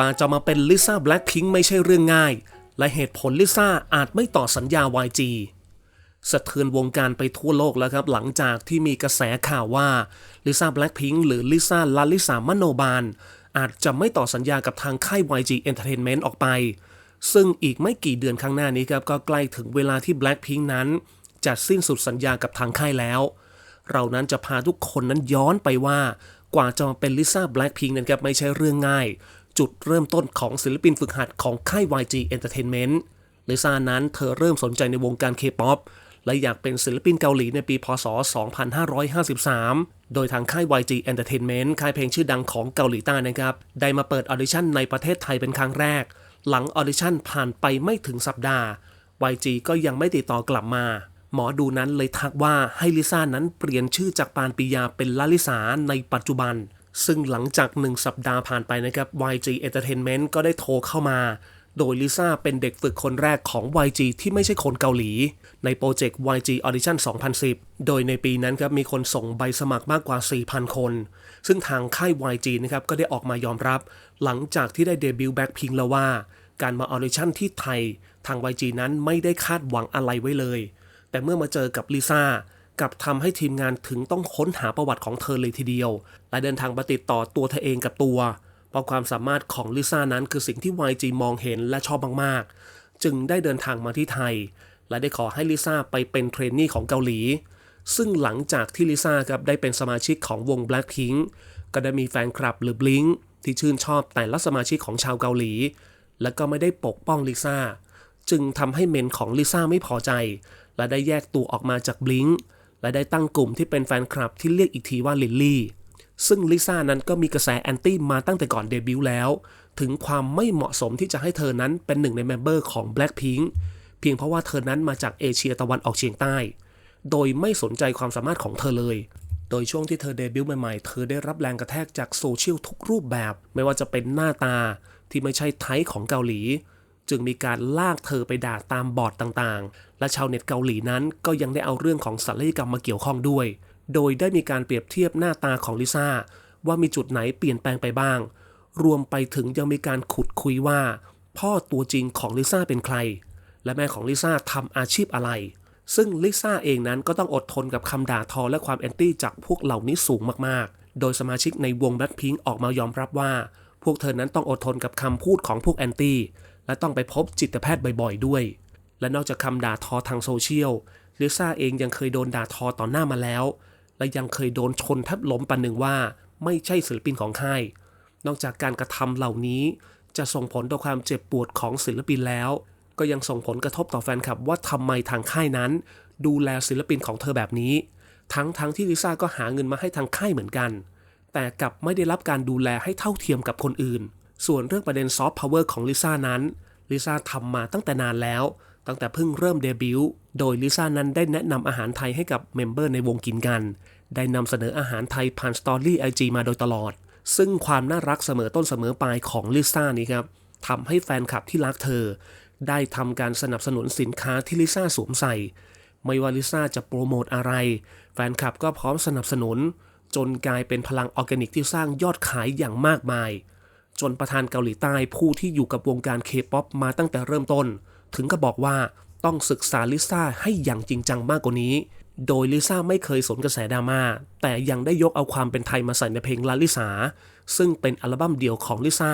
กว่าจะมาเป็นลิซ่าแบล็ k พิงไม่ใช่เรื่องง่าย และเหตุผลลิซ่าอาจไม่ต่อสัญญา YG สะเทือนวงการไปทั่วโลกแล้วครับ หลังจากที่มีกระแสข่าวว่าลิซ่าแบล็ k พิงหรือลิซ่าลาลิสามโนบาล อาจจะไม่ต่อสัญญากับทางค่าย YG Entertainment ออกไป ซึ่งอีกไม่กี่เดือนข้างหน้านี้ครับ ก็ใกล้ถึงเวลาที่ Blackpink นั้นจะสิ้นสุดสัญญากับทางค่ายแล้ว เรานั้นจะพาทุกคนนั้นย้อนไปว่ากว่าจะมาเป็นลิซ่าแบล็ k พิงนั้นครับไม่ใช่เรื่องง่าย จุดเริ่มต้นของศิลปินฝึกหัดของค่าย YG Entertainment ลิซ่านั้นเธอเริ่มสนใจในวงการ K-POP และอยากเป็นศิลปินเกาหลีในปี พศ 2553 โดยทางค่าย YG Entertainment ค่ายเพลงชื่อดังของเกาหลีใต้นะครับ ได้มาเปิดออดิชั่นในประเทศไทยเป็นครั้งแรก หลังออดิชั่นผ่านไปไม่ถึงสัปดาห์ YG ก็ยังไม่ติดต่อกลับมา หมอดูนั้นเลยทักว่าให้ลิซ่านั้นเปลี่ยนชื่อจากปานปิยาเป็นลาลิสาในปัจจุบัน ซึ่งหลังจากหนึ่งสัปดาห์ผ่านไปนะครับ YG Entertainment ก็ได้โทรเข้ามา โดยลิซ่าเป็นเด็กฝึกคนแรกของ YG ที่ไม่ใช่คนเกาหลี ในโปรเจกต์ YG Audition 2010 โดยในปีนั้นครับมีคนส่งใบสมัครมากกว่า 4,000 คน ซึ่งทางค่าย YG นะครับก็ได้ออกมายอมรับ หลังจากที่ได้เดบิวต์แบ็คพิงแล้วว่า การมาออดิชั่นที่ไทย ทาง YG นั้นไม่ได้คาดหวังอะไรไว้เลย แต่เมื่อมาเจอกับลิซ่า กับทำให้ทีมงานถึงต้องค้นหาประวัติของเธอเลยทีเดียว และเดินทางมาติดต่อตัวเธอเองกับตัว เพราะความสามารถของลิซ่านั้นคือสิ่งที่ YG มองเห็นและชอบมากๆ จึงได้เดินทางมาที่ไทย และได้ขอให้ลิซ่าไปเป็นเทรนนี่ของเกาหลี ซึ่งหลังจากที่ลิซ่าครับได้เป็นสมาชิกของวง Blackpink ก็ได้มีแฟนคลับหรือ Blink ที่ชื่นชอบแต่ละสมาชิกของชาวเกาหลี และก็ไม่ได้ปกป้องลิซ่า จึงทำให้เมนของลิซ่าไม่พอใจ และได้แยกตัวออกมาจาก Blink และได้ตั้งกลุ่มที่เป็นแฟนคลับที่เรียกอีกทีว่าลิลลี่ซึ่งลิซ่านั้นก็มีกระแสแอนตี้มาตั้งแต่ก่อนเดบิวต์แล้ว ถึงความไม่เหมาะสมที่จะให้เธอนั้นเป็นหนึ่งในเมมเบอร์ของ Blackpink เพียงเพราะว่าเธอนั้นมาจากเอเชียตะวันออกเฉียงใต้ โดยไม่สนใจความสามารถของเธอเลย โดยช่วงที่เธอเดบิวต์ใหม่ๆ เธอได้รับแรงกระแทกจากโซเชียลทุกรูปแบบ ไม่ว่าจะเป็นหน้าตาที่ไม่ใช่ไทป์ของเกาหลี จึงมีการลากเธอไปด่าตามบอร์ดต่างๆ และชาวเน็ตเกาหลีนั้นก็ยังได้เอาเรื่องของศัลยกรรมมาเกี่ยวข้องด้วย โดยได้มีการเปรียบเทียบหน้าตาของลิซ่าว่ามีจุดไหนเปลี่ยนแปลงไปบ้าง รวมไปถึงยังมีการขุดคุยว่า พ่อตัวจริงของลิซ่าเป็นใคร และแม่ของลิซ่าทำอาชีพอะไร ซึ่งลิซ่าเองนั้นก็ต้องอดทนกับคำด่าทอและความแอนตี้จากพวกเหล่านี้สูงมากๆ โดยสมาชิกในวงแบล็คพิงค์ออกมายอมรับว่า พวกเธอนั้นต้องอดทนกับคำพูดของพวกแอนตี้ และต้องไปพบจิตแพทย์บ่อยๆ ด้วย และนอกจากคำด่าทอทางโซเชียลลิซ่าเองยังเคยโดนด่าทอต่อหน้ามาแล้ว และยังเคยโดนชนแทบล้มปันหนึ่งว่า ไม่ใช่ศิลปินของค่ายนอกจากการกระทำเหล่านี้ จะส่งผลต่อความเจ็บปวดของศิลปินแล้ว ก็ยังส่งผลกระทบต่อแฟนคลับว่าทำไมทางค่ายนั้น ดูแลศิลปินของเธอแบบนี้ ทั้งทั้งที่ลิซ่าก็หาเงินมาให้ทางค่ายเหมือนกัน แต่กลับไม่ได้รับการดูแลให้เท่าเทียมกับคนอื่น ส่วนเรื่องประเด็นซอฟต์พาวเวอร์ของลิซ่านั้นลิซ่าทำมาตั้งแต่นานแล้ว ตั้งแต่เพิ่งเริ่มเดบิวต์โดยลิซ่านั้นได้แนะนำอาหารไทยให้กับเมมเบอร์ในวงกินกัน ได้นำเสนออาหารไทยผ่านสตอรี่ไอจีมาโดยตลอด ซึ่งความน่ารักเสมอต้นเสมอปลายของลิซ่านี้ครับทำให้แฟนคลับที่รักเธอ ได้ทำการสนับสนุนสินค้าที่ลิซ่าสวมใส่ ไม่ว่าลิซ่าจะโปรโมทอะไร แฟนคลับก็พร้อมสนับสนุน จนกลายเป็นพลังออร์แกนิกที่สร้างยอดขายอย่างมากมาย จนประธานเกาหลีใต้ผู้ที่อยู่กับวงการเคป๊อปมาตั้งแต่เริ่มต้น ถึงก็บอกว่าต้องศึกษาลิซ่าให้อย่างจริงจังมากกว่านี้ โดยลิซ่าไม่เคยสนกระแสดราม่าแต่ยังได้ยกเอาความเป็นไทยมาใส่ในเพลงลาลิสาซึ่งเป็นอัลบั้มเดี่ยวของลิซ่า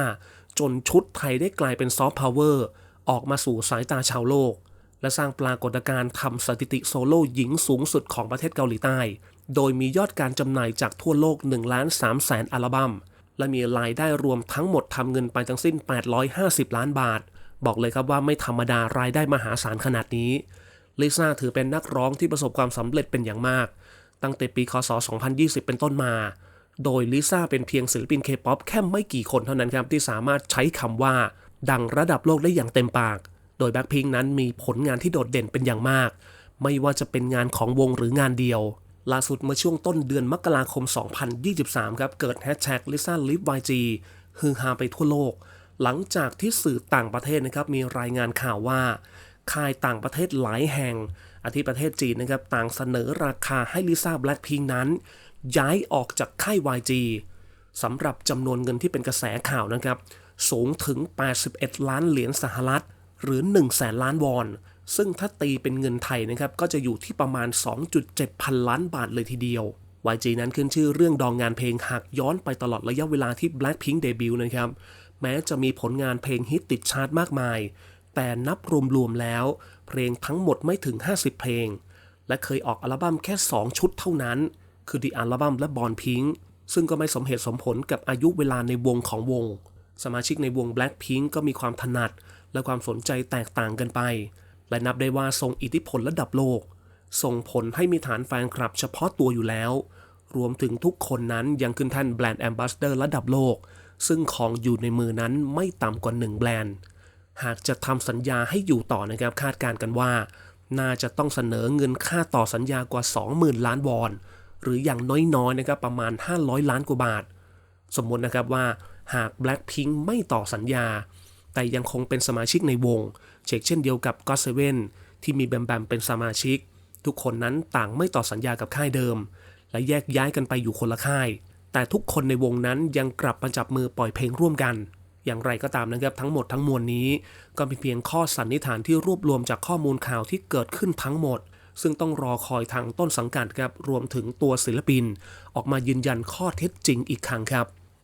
จนชุดไทยได้กลายเป็นซอฟต์พาวเวอร์ออกมาสู่สายตาชาวโลก และสร้างปรากฏการณ์ทำสถิติโซโล่หญิงสูงสุดของประเทศเกาหลีใต้ โดยมียอดการจำหน่ายจากทั่วโลก1ล้าน3แสนอัลบัม้ม และมีรายได้รวมทั้งหมดทำเงินไปทั้งสิ้น 850 ล้านบาท บอกเลยครับว่าไม่ธรรมดารายได้มหาศาลขนาดนี้ลิซ่าถือเป็นนักร้องที่ประสบความสำเร็จเป็นอย่างมาก ตั้งแต่ปีคศ 2020 เป็นต้นมา โดยลิซ่าเป็นเพียงศิลปินเคป๊อปแค่ไม่กี่คนเท่านั้นครับที่สามารถใช้คำว่า ดังระดับโลกได้อย่างเต็มปาก โดยแบ็คพิงนั้นมีผลงานที่โดดเด่นเป็นอย่างมาก ไม่ว่าจะเป็นงานของวงหรืองานเดียว ล่าสุดเมื่อช่วงต้นเดือนมกราคม 2023 ครับ เกิดแฮชแท็กลิซ่าลิฟวจีฮือฮาไปทั่วโลก หลังจากที่สื่อต่างประเทศนะครับมีรายงานข่าวว่า ค่ายต่างประเทศหลายแห่ง อาทิประเทศจีนนะครับต่างเสนอราคาให้ลิซ่าแบล็คพิงนั้น ย้ายออกจากค่าย YG สำหรับจำนวนเงินที่เป็นกระแสข่าวนะครับ สูงถึง 81 ล้านเหรียญสหรัฐ หรือ 1 แสนล้านวอน ซึ่งถ้าตีเป็นเงินไทยนะครับก็จะอยู่ที่ประมาณ 2.7 พันล้านบาทเลยทีเดียว YG นั้นขึ้นชื่อเรื่องดองงานเพลงหากย้อนไปตลอดระยะเวลาที่ Blackpink เดบิวต์นะครับ แม้จะมีผลงานเพลงฮิตติดชาร์ตมากมาย แต่นับรวมๆแล้ว เพลงทั้งหมดไม่ถึง 50 เพลง และเคยออกอัลบั้มแค่ 2 ชุดเท่านั้น คือ The อัลบั้มและ Born Pink ซึ่งก็ไม่สมเหตุสมผลกับอายุเวลาในวงของวง สมาชิกในวง Blackpink ก็มีความถนัด และความสนใจแตกต่างกันไป และนับได้ว่าทรงอิทธิพลระดับโลก ส่งผลให้มีฐานแฟนคลับเฉพาะตัวอยู่แล้ว รวมถึงทุกคนนั้นยังขึ้นแท่นแบรนด์แอมบาสเดอร์ระดับโลก ซึ่งของอยู่ในมือนั้นไม่ต่ำกว่าหนึ่งแบรนด์ หากจะทำสัญญาให้อยู่ต่อนะครับคาดการณ์กันว่า น่าจะต้องเสนอเงินค่าต่อสัญญากว่า 20,000 ล้านวอน หรืออย่างน้อยๆนะครับประมาณ 500 ล้านกว่าบาท สมมตินะครับว่าหาก Blackpink ไม่ต่อสัญญา แต่ยังคงเป็นสมาชิกในวง เช็คเช่นเดียวกับ God Seven ที่มีแบมแบมเป็นสมาชิก ทุกคนนั้นต่างไม่ต่อสัญญากับค่ายเดิม และแยกย้ายกันไปอยู่คนละค่าย แต่ทุกคนในวงนั้นยังกลับมาจับมือปล่อยเพลงร่วมกัน อย่างไรก็ตามนะครับทั้งหมดทั้งมวลนี้ ก็เป็นเพียงข้อสันนิษฐานที่รวบรวมจากข้อมูลข่าวที่เกิดขึ้นทั้งหมดซึ่งต้องรอคอยทางต้นสังกัดครับรวมถึงตัวศิลปิน ออกมายืนยันข้อเท็จจริงอีกครั้งครับ